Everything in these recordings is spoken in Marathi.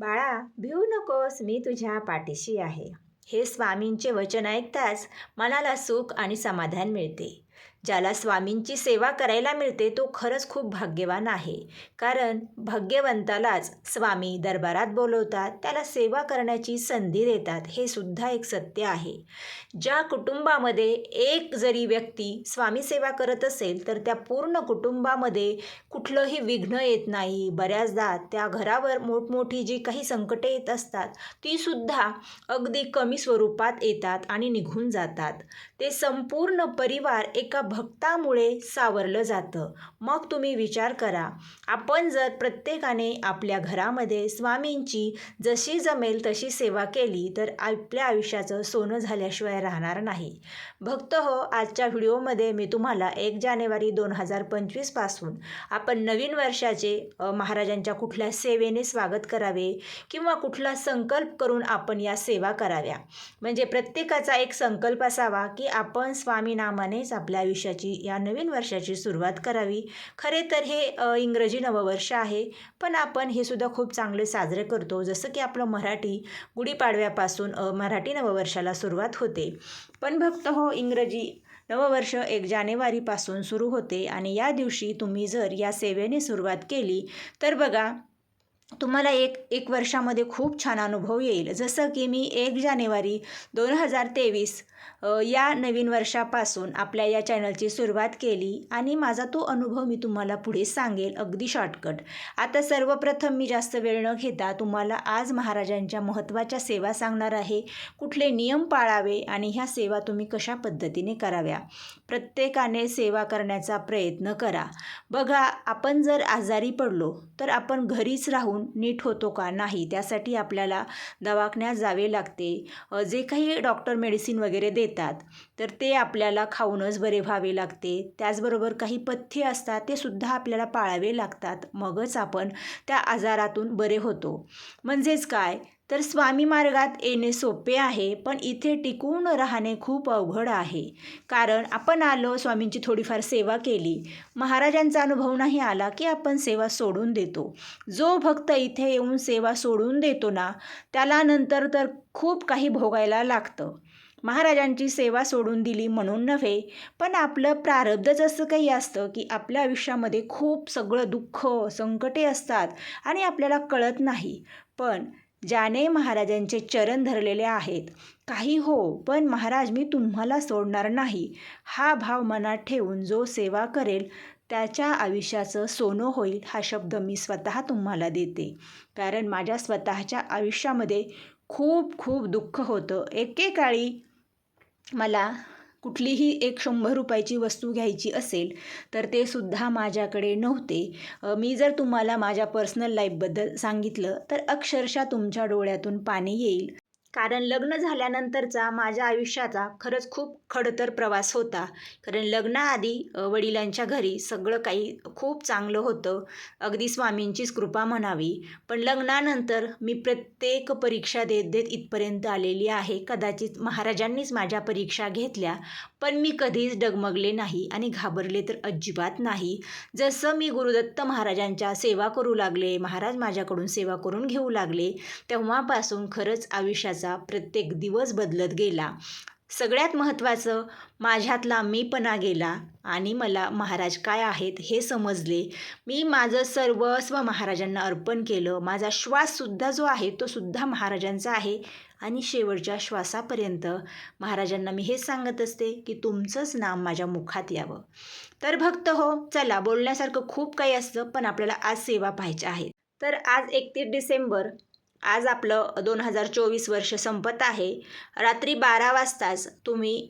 बाळा भिऊ नकोस मी तुझ्या पाठीशी आहे. हे स्वामींचे वचन ऐकताच मनाला सुख आणि समाधान मिळते. ज्याला स्वामींची सेवा करायला मिळते तो खरंच खूप भाग्यवान आहे. कारण भाग्यवंतालाच स्वामी दरबारात बोलवतात त्याला सेवा करण्याची संधी देतात हे सुद्धा एक सत्य आहे. ज्या कुटुंबामध्ये एक जरी व्यक्ती स्वामी सेवा करत असेल तर त्या पूर्ण कुटुंबामध्ये कुठलंही विघ्न येत नाही. बऱ्याचदा त्या घरावर मोठमोठी जी काही संकटे येत असतात तीसुद्धा अगदी कमी स्वरूपात येतात आणि निघून जातात. ते संपूर्ण परिवार एका भक्तामुळे सावरलं जातं. मग तुम्ही विचार करा आपण जर प्रत्येकाने आपल्या घरामध्ये स्वामींची जशी जमेल तशी सेवा केली तर आपल्या आयुष्याचं सोनं झाल्याशिवाय राहणार नाही. भक्त हो आजच्या व्हिडिओमध्ये मी तुम्हाला एक जानेवारी दोन हजार पंचवीसपासून आपण नवीन वर्षाचे महाराजांच्या कुठल्या सेवेने स्वागत करावे किंवा कुठला संकल्प करून आपण या सेवा कराव्या. म्हणजे प्रत्येकाचा एक संकल्प असावा की आपण स्वामी नामानेच आपल्या आयुष्याची या नवीन वर्षाची सुरुवात करावी. खरे तर हे इंग्रजी नववर्ष आहे. पण आपण हे सुद्धा खूप चांगले साजरे करतो. जसं की आपलं मराठी गुढीपाडव्यापासून मराठी नववर्षाला सुरुवात होते. पण भक्त हो इंग्रजी नववर्ष एक जानेवारीपासून सुरू होते. आणि या दिवशी तुम्ही जर या सेवेने सुरुवात केली तर बघा तुम्हाला एक एक वर्षामध्ये खूप छान अनुभव येईल. जसं की मी एक जानेवारी दोन हजार तेवीस या नवीन वर्षापासून आपल्या या चॅनलची सुरुवात केली आणि माझा तो अनुभव मी तुम्हाला पुढे सांगेल अगदी शॉर्टकट आता सर्वप्रथम मी जास्त वेळ न घेता तुम्हाला आज महाराजांच्या महत्त्वाच्या सेवा सांगणार आहे. कुठले नियम पाळावे आणि ह्या सेवा तुम्ही कशा पद्धतीने कराव्या? प्रत्येकाने सेवा करण्याचा प्रयत्न करा. बघा आपण जर आजारी पडलो तर आपण घरीच राहून नीट होतो का नाही? त्यासाठी आपल्याला दवाखान्यात जावे लागते. जे काही डॉक्टर मेडिसिन वगैरे देतात. तर ते आपल्याला खाऊनच बरे व्हावे लागते. त्याचबरोबर काही पथ्य असतात ते सुद्धा आपल्याला पाळावे लागतात. मगच आपण त्या आजारातून बरे होतो. म्हणजेच काय? तर स्वामी मार्गात येणे सोपे आहे पण इथे टिकून राहणे खूप अवघड आहे. कारण आपण आलो स्वामींची थोडीफार सेवा केली. महाराजांचा अनुभव नाही आला की आपण सेवा सोडून देतो. जो भक्त इथे येऊन सेवा सोडून देतो ना त्याला नंतर तर खूप काही भोगायला लागतं. महाराजांची सेवा सोडून दिली म्हणून नव्हे पण आपलं प्रारब्धच असं काही असतं की आपल्या आयुष्यामध्ये खूप सगळं दुःख संकटे असतात आणि आपल्याला कळत नाही. पण ज्याने महाराजांचे चरण धरलेले आहेत काही हो पण महाराज मी तुम्हाला सोडणार नाही. हा भाव मनात ठेवून जो सेवा करेल त्याच्या आयुष्याचं सोनं होईल हा शब्द मी स्वतः तुम्हाला देते. कारण माझ्या स्वतःच्या आयुष्यामध्ये खूप खूप दुःख होतं. एकेकाळी मला कुठलीही एक शंभर रुपयाची वस्तू घ्यायची असेल तर ते सुद्धा माझ्याकडे नव्हते. मी जर तुम्हाला माझ्या पर्सनल लाईफबद्दल सांगितलं तर अक्षरशः तुमच्या डोळ्यातून पाणी येईल. कारण लग्न झाल्यानंतरचा माझ्या आयुष्याचा खरंच खूप खडतर प्रवास होता. कारण लग्नाआधी वडिलांच्या घरी सगळं काही खूप चांगलं होतं. अगदी स्वामींचीच कृपा म्हणावी. पण लग्नानंतर मी प्रत्येक परीक्षा देत देत इथपर्यंत आलेली आहे. कदाचित महाराजांनीच माझ्या परीक्षा घेतल्या. पण मी कधीच डगमगले नाही आणि घाबरले तर अजिबात नाही. जसं मी गुरुदत्त महाराजांच्या सेवा करू लागले महाराज माझ्याकडून सेवा करून घेऊ लागले तेव्हापासून खरंच आयुष्याचा प्रत्येक दिवस बदलत गेला. सगळ्यात महत्त्वाचं माझ्यातला मीपणा गेला आणि मला महाराज काय आहेत हे समजले. मी माझं सर्वस्व महाराजांना अर्पण केलं. माझा श्वाससुद्धा जो आहे तो सुद्धा महाराजांचा आहे. आणि शेवटच्या श्वासापर्यंत महाराजांना मी हेच सांगत असते की तुमचंच नाम माझ्या मुखात यावं. तर भक्त हो चला बोलण्यासारखं खूप काही असतं पण आपल्याला आज सेवा पाहायच्या आहेत. तर आज एकतीस डिसेंबर आज आपलं दोन हजार चोवीस वर्ष संपत आहे. रात्री बारा वाजताच तुम्ही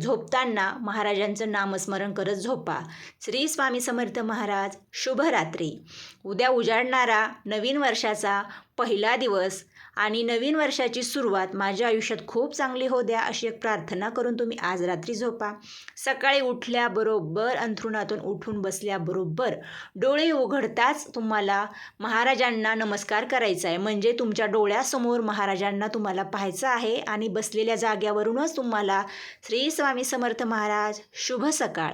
झोपताना महाराजांचं नामस्मरण करत झोपा. श्री स्वामी समर्थ महाराज शुभरात्री. उद्या उजाडणारा नवीन वर्षाचा पहिला दिवस आणि नवीन वर्षाची सुरुवात माझ्या आयुष्यात खूप चांगली हो द्या अशी एक प्रार्थना करून तुम्ही आज रात्री झोपा. सकाळी उठल्याबरोबर अंथरुणातून उठून बसल्याबरोबर डोळे उघडताच तुम्हाला महाराजांना नमस्कार करायचा आहे. म्हणजे तुमच्या डोळ्यासमोर महाराजांना तुम्हाला पाहायचं आहे आणि बसलेल्या जाग्यावरूनच तुम्हाला श्री स्वामी समर्थ महाराज शुभ सकाळ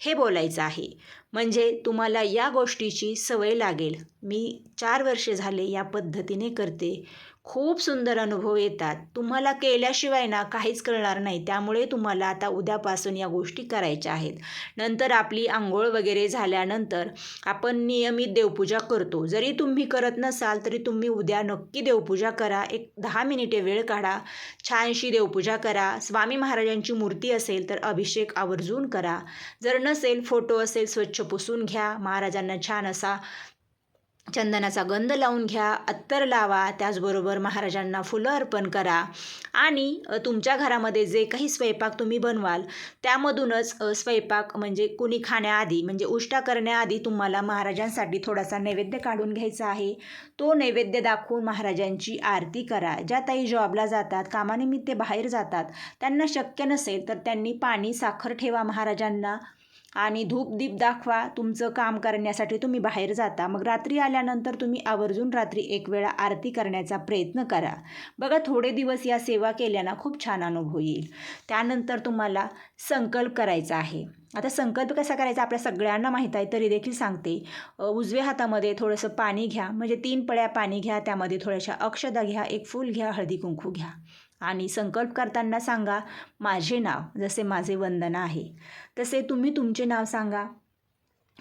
हे बोलायचं आहे. म्हणजे तुम्हाला या गोष्टीची सवय लागेल. मी चार वर्षे झाले या पद्धतीने करते. खूप सुंदर अनुभव येतात. तुम्हाला केल्याशिवाय ना काहीच कळणार नाही. त्यामुळे तुम्हाला आता उद्यापासून या गोष्टी करायच्या आहेत. नंतर आपली आंघोळ वगैरे झाल्यानंतर आपण नियमित देवपूजा करतो. जरी तुम्ही करत नसाल तरी तुम्ही उद्या नक्की देवपूजा करा. एक दहा मिनिटे वेळ काढा. छानशी देवपूजा करा. स्वामी महाराजांची मूर्ती असेल तर अभिषेक आवर्जून करा. जर नसेल फोटो असेल स्वच्छ पुसून घ्या. महाराजांना छान असा चंदनाचा गंध लावून घ्या अत्तर लावा त्याचबरोबर महाराजांना फुलं अर्पण करा. आणि तुमच्या घरामध्ये जे काही स्वयंपाक तुम्ही बनवाल त्यामधूनच स्वयंपाक म्हणजे कुणी खाण्याआधी म्हणजे उष्टा करण्याआधी तुम्हाला महाराजांसाठी थोडासा नैवेद्य काढून घ्यायचा आहे. तो नैवेद्य दाखवून महाराजांची आरती करा. ज्या ताई जॉबला जातात कामानिमित्त बाहेर जातात त्यांना शक्य नसेल तर त्यांनी पाणी साखर ठेवा महाराजांना. आणि धूप दीप दाखवा तुमचं काम करण्यासाठी तुम्ही बाहेर जाता. मग रात्री आल्यानंतर तुम्ही आवर्जून रात्री एक वेळा आरती करण्याचा प्रयत्न करा. बघा थोडे दिवस या सेवा केल्यानं खूप छान अनुभव येईल. त्यानंतर तुम्हाला संकल्प करायचा आहे. आता संकल्प कसा करायचा आपल्या सगळ्यांना माहीत आहे तरी देखील सांगते. उजव्या हातामध्ये थोडंसं पाणी घ्या. म्हणजे तीन पळ्या पाणी घ्या त्यामध्ये थोड्याशा अक्षदा घ्या एक फूल घ्या हळदी कुंकू घ्या. आणि संकल्प करताना सांगा माझे नाव जसे माझे वंदना आहे तसे तुम्ही तुमचे नाव सांगा.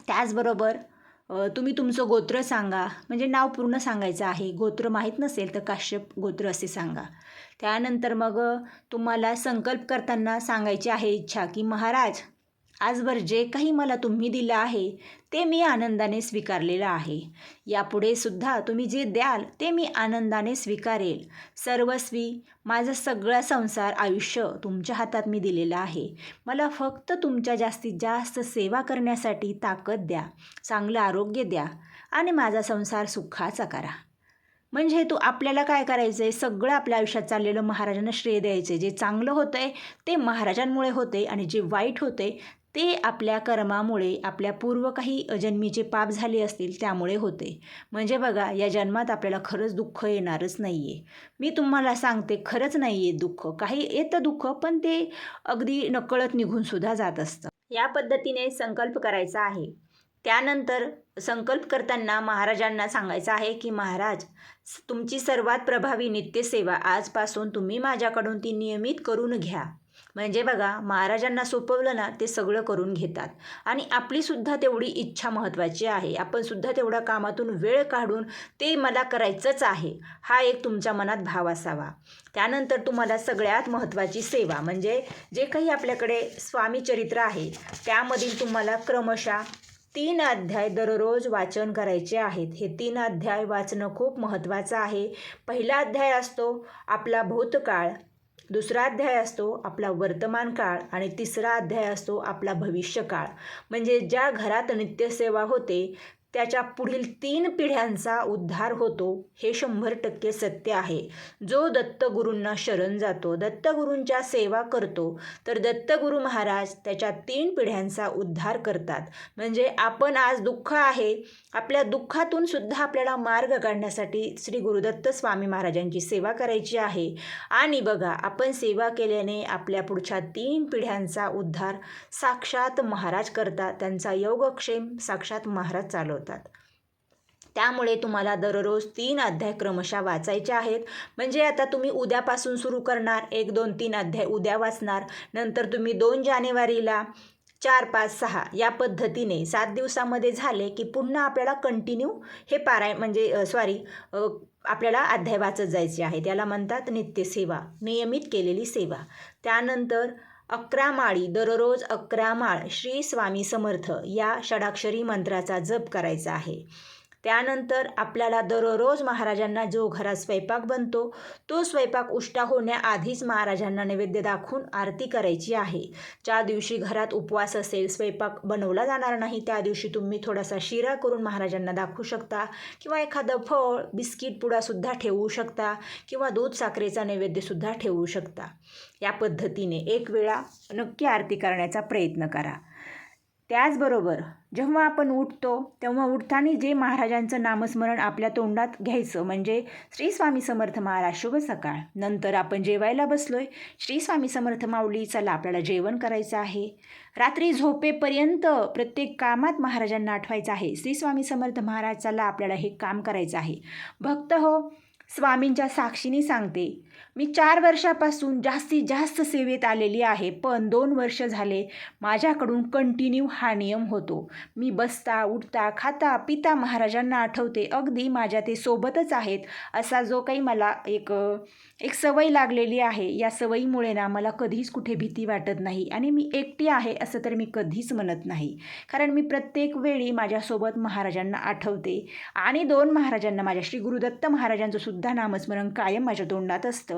त्याचबरोबर तुम्ही तुमचं गोत्र सांगा म्हणजे नाव पूर्ण सांगायचं आहे. गोत्र माहीत नसेल तर काश्यप गोत्र असे सांगा. त्यानंतर मग तुम्हाला संकल्प करताना सांगायची आहे इच्छा की महाराज आजवर जे काही मला तुम्ही दिलं आहे ते मी आनंदाने स्वीकारलेलं आहे. यापुढे सुद्धा तुम्ही जे द्याल ते मी आनंदाने स्वीकारेल. सर्वस्वी माझा सगळा संसार आयुष्य तुमच्या हातात मी दिलेलं आहे. मला फक्त तुमच्या जास्तीत जास्त सेवा करण्यासाठी ताकद द्या चांगलं आरोग्य द्या आणि माझा संसार सुखाचा करा. म्हणजे तू आपल्याला काय करायचं आहे सगळं आपल्या आयुष्यात चाललेलं महाराजांना श्रेय द्यायचं जे चांगलं होतं आहे ते महाराजांमुळे होते आणि जे वाईट होते ते आपल्या कर्मामुळे आपल्या पूर्व काही जन्मीचे पाप झाले असतील त्यामुळे होते. म्हणजे बघा या जन्मात आपल्याला खरंच दुःख येणारच नाही आहे मी तुम्हाला सांगते खरंच नाही आहे दुःख. काही येतं दुःख पण ते अगदी नकळत निघूनसुद्धा जात असतं. या पद्धतीने संकल्प करायचा आहे. त्यानंतर संकल्प करताना महाराजांना सांगायचं आहे की महाराज तुमची सर्वात प्रभावी नित्यसेवा आजपासून तुम्ही माझ्याकडून ती नियमित करून घ्या. म्हणजे बघा महाराजांना सोपवलं ना ते सगळं करून घेतात. आणि आपलीसुद्धा तेवढी इच्छा महत्त्वाची आहे. आपण सुद्धा तेवढ्या कामातून वेळ काढून ते मला करायचंच आहे. हा एक तुमच्या मनात भाव असावा. त्यानंतर तुम्हाला सगळ्यात महत्त्वाची सेवा म्हणजे जे काही आपल्याकडे स्वामी चरित्र आहे त्यामधील तुम्हाला क्रमशः तीन अध्याय दररोज वाचन करायचे आहेत. हे तीन अध्याय वाचणं खूप महत्त्वाचं आहे. पहिला अध्याय असतो आपला भूतकाळ. दुसरा अध्याय असतो आपला वर्तमान काळ आणि तिसरा अध्याय असतो आपला भविष्यकाळ. म्हणजे ज्या घरात नित्यसेवा होते त्याच्या पुढील तीन पिढ्यांचा उद्धार होतो हे शंभर टक्के सत्य आहे. जो दत्तगुरूंना शरण जातो दत्तगुरूंच्या सेवा करतो तर दत्तगुरू महाराज त्याच्या तीन पिढ्यांचा उद्धार करतात. म्हणजे आपण आज दुःख आहे आपल्या दुःखातून सुद्धा आपल्याला मार्ग काढण्यासाठी श्री गुरुदत्त स्वामी महाराजांची सेवा करायची आहे. आणि बघा आपण सेवा केल्याने आपल्या पुढच्या तीन पिढ्यांचा उद्धार साक्षात महाराज करतात त्यांचा योगक्षेम साक्षात महाराज चालवतात. त्यामुळे तुम्हाला दररोज तीन अध्याय क्रमशः वाचायचे आहेत. म्हणजे आता तुम्ही उद्यापासून सुरू करणार एक दोन तीन अध्याय उद्या वाचणार नंतर तुम्ही दोन जानेवारीला चार पाच सहा या पद्धतीने सात दिवसामध्ये झाले की पुन्हा आपल्याला कंटिन्यू हे पाराय म्हणजे सॉरी आपल्याला अध्याय वाचत जायचे आहे. त्याला म्हणतात नित्यसेवा नियमित केलेली सेवा. त्यानंतर अकरा माळी दररोज अकरा माळ श्री स्वामी समर्थ या षडाक्षरी मंत्राचा जप करायचा आहे. त्यानंतर आपल्याला दररोज महाराजांना जो घरात स्वयंपाक बनतो तो स्वयंपाक उष्टा होण्याआधीच महाराजांना नैवेद्य दाखवून आरती करायची आहे. ज्या दिवशी घरात उपवास असेल स्वयंपाक बनवला जाणार नाही त्या दिवशी तुम्ही थोडासा शिरा करून महाराजांना दाखवू शकता किंवा एखादं फळ बिस्किट पुडासुद्धा ठेवू शकता किंवा दूध साखरेचा नैवेद्यसुद्धा ठेवू शकता. या पद्धतीने एक वेळा नक्की आरती करण्याचा प्रयत्न करा. त्याचबरोबर जेव्हा आपण उठतो तेव्हा उठताना जे महाराजांचं नामस्मरण आपल्या तोंडात घ्यायचं म्हणजे श्री स्वामी समर्थ महाराज शुभ सकाळ. नंतर आपण जेवायला बसलोय. श्री स्वामी समर्थ माऊली चला आपल्याला जेवण करायचं आहे. रात्री झोपेपर्यंत प्रत्येक कामात महाराजांना आठवायचं आहे. श्री स्वामी समर्थ महाराज चला आपल्याला हे काम करायचं आहे. भक्त हो स्वामींच्या साक्षीने सांगते मी चार वर्षापासून जास्तीत जास्त सेवेत आलेली आहे पण दोन वर्ष झाले माझ्याकडून कंटिन्यू हा नियम होतो. मी बसता उठता खाता पिता महाराजांना आठवते. अगदी माझ्या ते सोबतच आहेत असा जो काही मला एक एक सवय लागलेली आहे. या सवयीमुळे ना मला कधीच कुठे भीती वाटत नाही आणि मी एकटी आहे असं तर मी कधीच म्हणत नाही. कारण मी प्रत्येक वेळी माझ्यासोबत महाराजांना आठवते आणि दोन महाराजांना माझ्या श्री गुरुदत्त महाराजांचं सुद्धा नामस्मरण कायम माझ्या तोंडात असतं.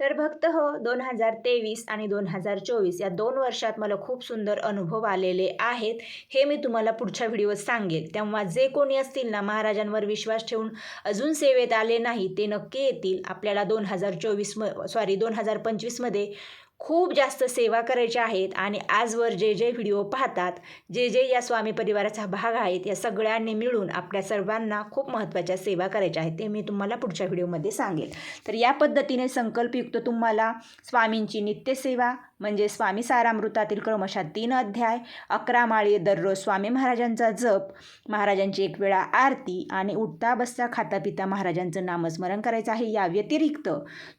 तर भक्त हो दोन हजार तेवीस आणि दोन हजार चोवीस या दोन वर्षात मला खूप सुंदर अनुभव आलेले आहेत. हे मी तुम्हाला पुढच्या व्हिडिओत सांगेल. तेव्हा जे कोणी असतील ना महाराजांवर विश्वास ठेवून अजून सेवेत आले नाही ते नक्की येतील. आपल्याला दोन हजार चोवीस म सॉरी दोन हजार पंचवीसमध्ये खूप जास्त सेवा करायच्या आहेत आणि आजवर जे जे व्हिडिओ पाहतात जे जे या स्वामी परिवाराचा भाग आहेत या सगळ्यांनी मिळून आपल्या सर्वांना खूप महत्त्वाच्या सेवा करायच्या आहेत ते मी तुम्हाला पुढच्या व्हिडिओमध्ये सांगेल. तर या पद्धतीने संकल्पयुक्त तुम्हाला स्वामींची नित्यसेवा म्हणजे स्वामी सारामृतातील क्रमशः तीन अध्याय अकरा माळी दररोज स्वामी महाराजांचा जप महाराजांची एक वेळा आरती आणि उठता बसता खाता पिता महाराजांचं नामस्मरण करायचं आहे. या व्यतिरिक्त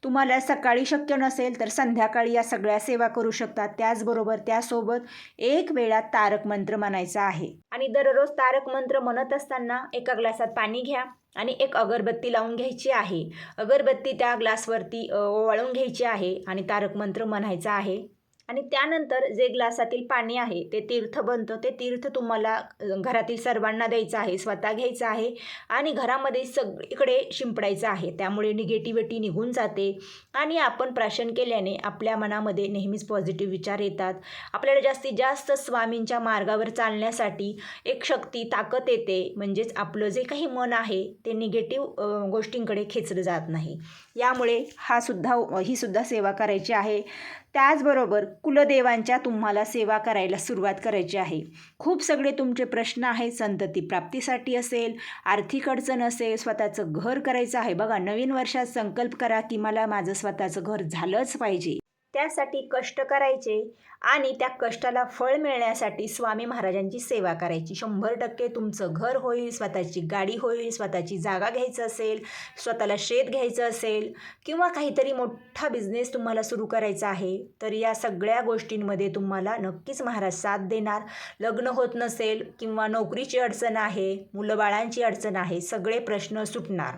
तुम्हाला सकाळी शक्य नसेल तर संध्याकाळी या सगळ्या सेवा करू शकतात त्याचबरोबर त्यासोबत एक वेळा तारक मंत्र म्हणायचा आहे. आणि दररोज तारक मंत्र म्हणत असताना एका ग्लासात पाणी घ्या. आणि एक अगरबत्ती लावून घ्यायची आहे. अगरबत्ती त्या ग्लासवरती ओवाळून घ्यायची आहे आणि तारक मंत्र म्हणायचा आहे. आणि त्यानंतर जे ग्लासातील पाणी आहे ते तीर्थ बनतं. ते तीर्थ तुम्हाला घरातील सर्वांना द्यायचं आहे स्वतः घ्यायचं आहे आणि घरामध्ये सगळीकडे शिंपडायचं आहे. त्यामुळे निगेटिव्हिटी निघून जाते आणि आपण प्राशन केल्याने आपल्या मनामध्ये नेहमीच पॉझिटिव्ह विचार येतात. आपल्याला जास्तीत जास्त स्वामींच्या मार्गावर चालण्यासाठी एक शक्ती ताकद येते. म्हणजेच आपलं जे काही मन आहे ते निगेटिव्ह गोष्टींकडे खेचलं जात नाही. यामुळे हा सुद्धा ही सुद्धा सेवा करायची आहे. त्याचबरोबर कुलदेवांच्या तुम्हाला सेवा करायला सुरुवात करायची आहे. खूप सगळे तुमचे प्रश्न आहेत संतती प्राप्तीसाठी असेल आर्थिक अडचण असेल स्वतःचं घर करायचं आहे. बघा नवीन वर्षात संकल्प करा की मला माझं स्वतःचं घर झालंच पाहिजे. त्यासाठी कष्ट करायचे आणि त्या कष्टाला फळ मिळण्यासाठी स्वामी महाराजांची सेवा करायची. शंभर टक्के तुमचं घर होईल स्वतःची गाडी होईल स्वतःची जागा घ्यायचं असेल स्वतःला शेत घ्यायचं असेल किंवा काहीतरी मोठा बिझनेस तुम्हाला सुरू करायचा आहे तर या सगळ्या गोष्टींमध्ये तुम्हाला नक्कीच महाराज साथ देणार. लग्न होत नसेल किंवा नोकरीची अडचण आहे मुलं बाळांची अडचण आहे सगळे प्रश्न सुटणार.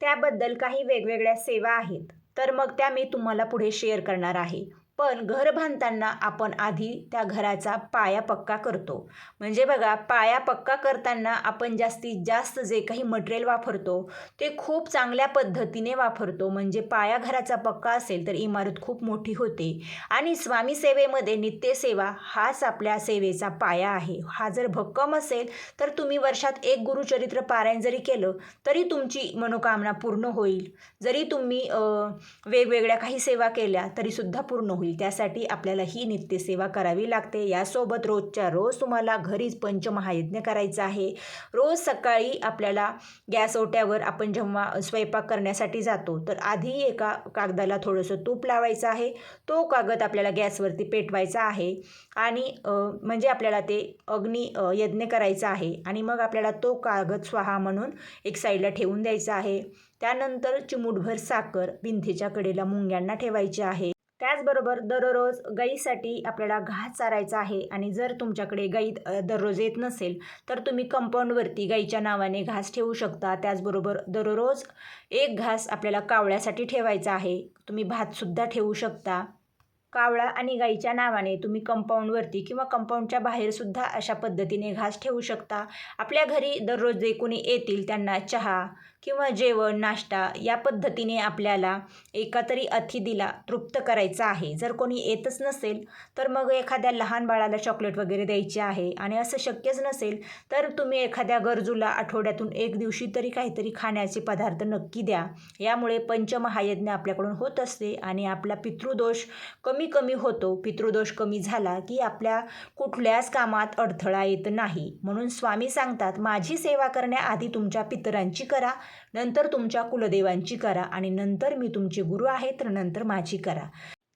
त्याबद्दल काही वेगवेगळ्या सेवा आहेत. तर मग त्या मी तुम्हाला पुढे शेअर करणार आहे. पण घर बांधताना आपण आधी त्या घराचा पाया पक्का करतो. म्हणजे बघा पाया पक्का करताना आपण जास्तीत जास्त जे काही मटेरियल वापरतो ते खूप चांगल्या पद्धतीने वापरतो. म्हणजे पाया घराचा पक्का असेल तर इमारत खूप मोठी होते. आणि स्वामी सेवेमध्ये नित्यसेवा हाच आपल्या सेवेचा पाया आहे. हा जर भक्कम असेल तर तुम्ही वर्षात एक गुरुचरित्र पारायण जरी केलं तरी तुमची मनोकामना पूर्ण होईल. जरी तुम्ही वेगवेगळ्या काही सेवा केल्या तरीसुद्धा पूर्ण होईल. त्यासाठी आपल्याला ही नित्यसेवा करावी लागते. यासोबत रोजच्या रोज तुम्हाला घरीच पंचमहायज्ञ करायचा आहे. रोज सकाळी आपल्याला गॅस ओट्यावर आपण जेव्हा स्वयंपाक करण्यासाठी जातो तर आधी एका कागदाला थोडंसं तूप लावायचं आहे. तो कागद आपल्याला गॅसवरती पेटवायचा आहे आणि म्हणजे आपल्याला ते अग्नी यज्ञ करायचा आहे आणि मग आपल्याला तो कागद स्वाहा म्हणून एक साईडला ठेवून द्यायचा आहे. त्यानंतर चिमूटभर साखर भिंतीच्या कडेला मुंग्यांना ठेवायची आहे. त्याचबरोबर दररोज गाईसाठी आपल्याला घास चारायचा आहे आणि जर तुमच्याकडे गाई दररोज येत नसेल तर तुम्ही कंपाऊंडवरती गाईच्या नावाने घास ठेवू शकता. त्याचबरोबर दररोज एक घास आपल्याला कावळ्यासाठी ठेवायचा आहे. तुम्ही भातसुद्धा ठेवू शकता. कावळा आणि गाईच्या नावाने तुम्ही कंपाऊंडवरती किंवा कंपाऊंडच्या बाहेरसुद्धा अशा पद्धतीने घास ठेवू शकता. आपल्या घरी दररोज जे कोणी येतील त्यांना चहा किंवा जेवण नाश्ता या पद्धतीने आपल्याला एका तरी अतिथीला तृप्त करायचं आहे. जर कोणी येतच नसेल तर मग एखाद्या लहान बाळाला चॉकलेट वगैरे द्यायचे आहे आणि असं शक्यच नसेल तर तुम्ही एखाद्या गरजूला आठवड्यातून एक दिवशी तरी काहीतरी खाण्याचे पदार्थ नक्की द्या. यामुळे पंचमहायज्ञ आपल्याकडून होत असते आणि आपला पितृदोष कमी कमी होतो. पितृदोष कमी झाला की आपल्या कुठल्याच कामात अडथळा येत नाही. म्हणून स्वामी सांगतात माझी सेवा करण्याआधी तुमच्या पितरांची करा नंतर तुमच्या कुलदेवांची करा आणि नंतर मी तुमचे गुरु आहे तर नंतर माझी करा.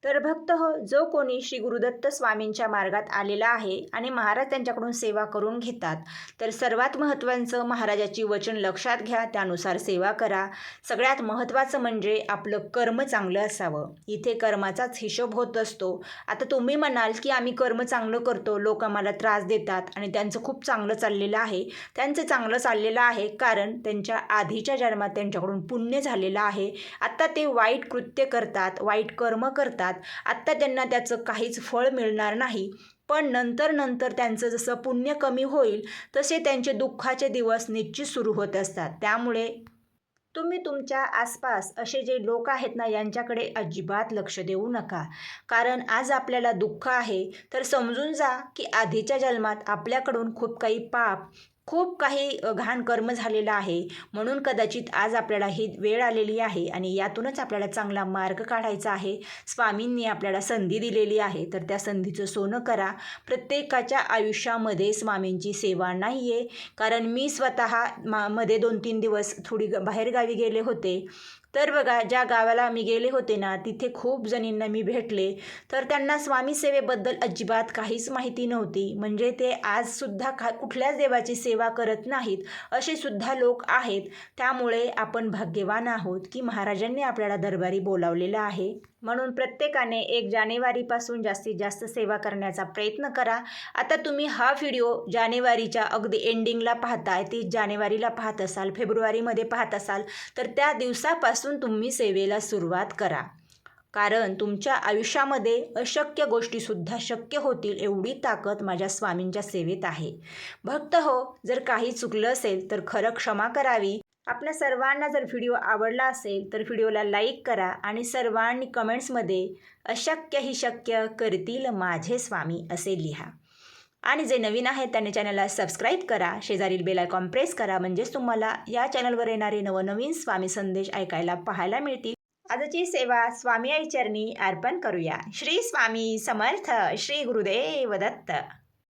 तर भक्त हो जो कोणी श्री गुरुदत्त स्वामींच्या मार्गात आलेला आहे आणि महाराज त्यांच्याकडून सेवा करून घेतात तर सर्वात महत्त्वाचं महाराजाची वचन लक्षात घ्या त्यानुसार सेवा करा. सगळ्यात महत्त्वाचं म्हणजे आपलं कर्म चांगलं असावं. इथे कर्माचाच हिशोब होत असतो. आता तुम्ही म्हणाल की आम्ही कर्म चांगलं करतो लोक आम्हाला त्रास देतात आणि त्यांचं खूप चांगलं चाललेलं आहे. त्यांचं चांगलं चाललेलं आहे कारण त्यांच्या आधीच्या जन्मात त्यांच्याकडून पुण्य झालेलं आहे. आत्ता ते वाईट कृत्य करतात वाईट कर्म करतात आत्ता त्यांना त्याचं काहीच फळ मिळणार नाही. पण नंतर नंतर त्यांचं जसं पुण्य कमी होईल तसे त्यांचे दुःखाचे दिवस निश्चित सुरू होत असतात. त्यामुळे तुम्ही तुमच्या आसपास असे जे लोक आहेत ना यांच्याकडे अजिबात लक्ष देऊ नका. कारण आज आपल्याला दुःख आहे तर समजून जा की आधीच्या जन्मात आपल्याकडून खूप काही पाप खूप काही घाण कर्म झालेलं आहे. म्हणून कदाचित आज आपल्याला ही वेळ आलेली आहे आणि यातूनच आपल्याला चांगला मार्ग काढायचा आहे. स्वामींनी आपल्याला संधी दिलेली आहे तर त्या संधीचं सोनं करा. प्रत्येकाच्या आयुष्यामध्ये स्वामींची सेवा नाही आहे कारण मी स्वतः मा मध्ये दोन तीन दिवस थोडी ग बाहेरगावी गेले होते. तर बघा ज्या गावाला मी गेले होते ना तिथे खूप जणींना मी भेटले. तर त्यांना स्वामी सेवेबद्दल अजिबात काहीच माहिती नव्हती. म्हणजे ते आजसुद्धा खा कुठल्याच देवाची सेवा करत नाहीत असे सुद्धा लोक आहेत. त्यामुळे आपण भाग्यवान आहोत की महाराजांनी आपल्याला दरबारी बोलावलेलं आहे. म्हणून प्रत्येकाने एक जानेवारीपासून जास्तीत जास्त सेवा करण्याचा प्रयत्न करा. आता तुम्ही हा व्हिडिओ जानेवारीच्या अगदी एंडिंगला पाहताय तीस जानेवारीला पाहत असाल फेब्रुवारीमध्ये पाहत असाल तर त्या दिवसापासून तुम्ही सेवेला सुरुवात करा. कारण तुमच्या आयुष्यामध्ये अशक्य गोष्टीसुद्धा शक्य होतील एवढी ताकद माझ्या स्वामींच्या सेवेत आहे. भक्त हो जर काही चुकलं असेल तर खरं क्षमा करावी. आपल्या सर्वांना जर व्हिडिओ आवडला असेल तर व्हिडिओला लाईक करा आणि सर्वांनी कमेंट्समध्ये अशक्य ही शक्य करतील माझे स्वामी असे लिहा. आणि जे नवीन आहेत त्यांनी चॅनलला सबस्क्राईब करा. शेजारील बेल आयकॉन प्रेस करा. म्हणजेच तुम्हाला या चॅनलवर येणारे नवनवीन स्वामी संदेश ऐकायला पाहायला मिळतील. आजची सेवा स्वामी आई चरणी अर्पण करूया. श्री स्वामी समर्थ. श्री गुरुदेव दत्त.